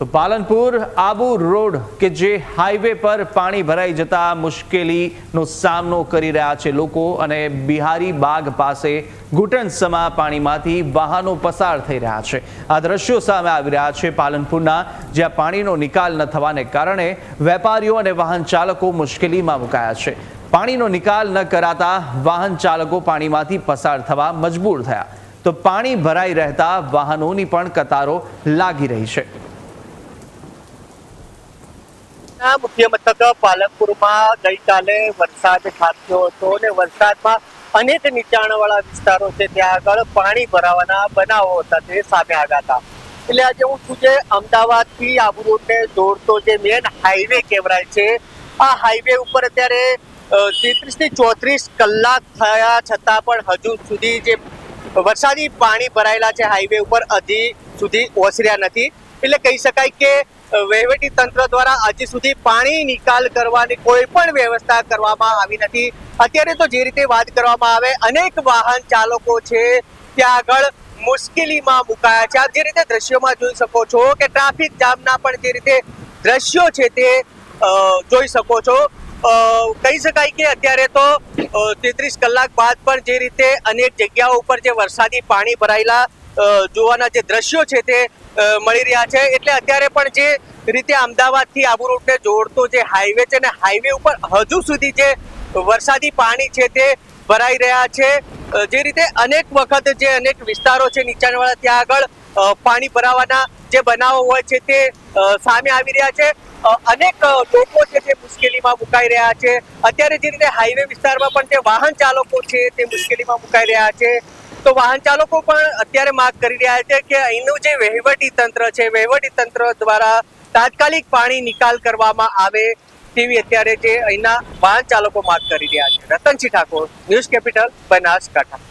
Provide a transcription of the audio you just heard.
તો પાલનપુર આબુ રોડ કે જે હાઈવે પર પાણી ભરાઈ જતા મુશ્કેલીનો સામનો કરી રહ્યા છે લોકો અને બિહારી બાગ પાસે ઘૂંટણસમા પાણીમાંથી વાહનો પસાર થઈ રહ્યા છે. આ દ્રશ્યો સામે આવી રહ્યા છે પાલનપુરના, જ્યાં પાણીનો નિકાલ ન થવાને કારણે વેપારીઓ અને વાહન ચાલકો મુશ્કેલીમાં મુકાયા છે. પાણીનો નિકાલ ન કરાતા વાહન ચાલકો પાણીમાંથી પસાર થવા મજબૂર થયા. તો પાણી ભરાઈ રહેતા વાહનોની પણ કતારો લાગી રહી છે. ના, મુખ્ય મથક પાલનપુરમાં ગઈકાલે વરસાદ ખાબક્યો હતો અને વરસાદમાં અનેક નીચાણવાળા વિસ્તારો છે, ત્યાં આગળ પાણી ભરાવાના બનાવો હતા, તે સામે આવ્યા હતા. એટલે આજે હું છું જે અમદાવાદથી આબુ રોડને જોડતો જે મેન હાઈવે કહેવાય છે, આ હાઈવે ઉપર અત્યારે તેત્રીસથી ચોત્રીસ કલાક થયા છતાં પણ હજુ સુધી જે વરસાદી પાણી ભરાયેલા છે હાઈવે ઉપર, હજી સુધી ઓસર્યા નથી. એટલે કહી શકાય કે વહીવટી તંત્ર દ્વારા હજી સુધી પાણી નિકાલ કરવાની કોઈ પણ વ્યવસ્થા કરવામાં આવી નથી. અત્યારે તો જે રીતે વાત કરવામાં આવે, અનેક વાહન ચાલકો છે ત્યાં આગળ મુશ્કેલીમાં મુકાયા છે. આપ જે રીતે દ્રશ્યોમાં જોઈ શકો છો કે ટ્રાફિક જામના પણ જે રીતે દ્રશ્યો છે તે જોઈ શકો છો. કહી શકાય કે અત્યારે તો તેત્રીસ કલાક બાદ પણ જે રીતે અનેક જગ્યાઓ ઉપર જે વરસાદી પાણી ભરાયેલા જોવાના જે દ્રશ્યો છે તે મળી રહ્યા છે. એટલે અત્યારે પણ જે રીતે અમદાવાદથી આબુ રોડને જોડતો જે હાઈવે છે ને હાઈવે ઉપર હજુ સુધી જે વરસાદી પાણી છે તે ભરાઈ રહ્યા છે. જે રીતે અનેક વખત જે અનેક વિસ્તારો છે નીચાણવાળા ત્યાં આગળ પાણી ભરાવાના જે બનાવો હોય છે તે સામે આવી રહ્યા છે. અનેક લોકો છે તે મુશ્કેલીમાં મુકાઈ રહ્યા છે. અત્યારે જે રીતે હાઈવે વિસ્તારમાં પણ જે વાહન ચાલકો છે તે મુશ્કેલીમાં મુકાઈ રહ્યા છે. તો વાહન ચાલકો પણ અત્યારે માંગ કરી રહ્યા છે કે અહીંનું જે વહીવટી તંત્ર છે, વહીવટી તંત્ર દ્વારા તાત્કાલિક પાણી નિકાલ કરવામાં આવે તેવી અત્યારે જે અહીંના વાહન ચાલકો માંગ કરી રહ્યા છે. Ratansinh Thakor, news capital, Banaskantha.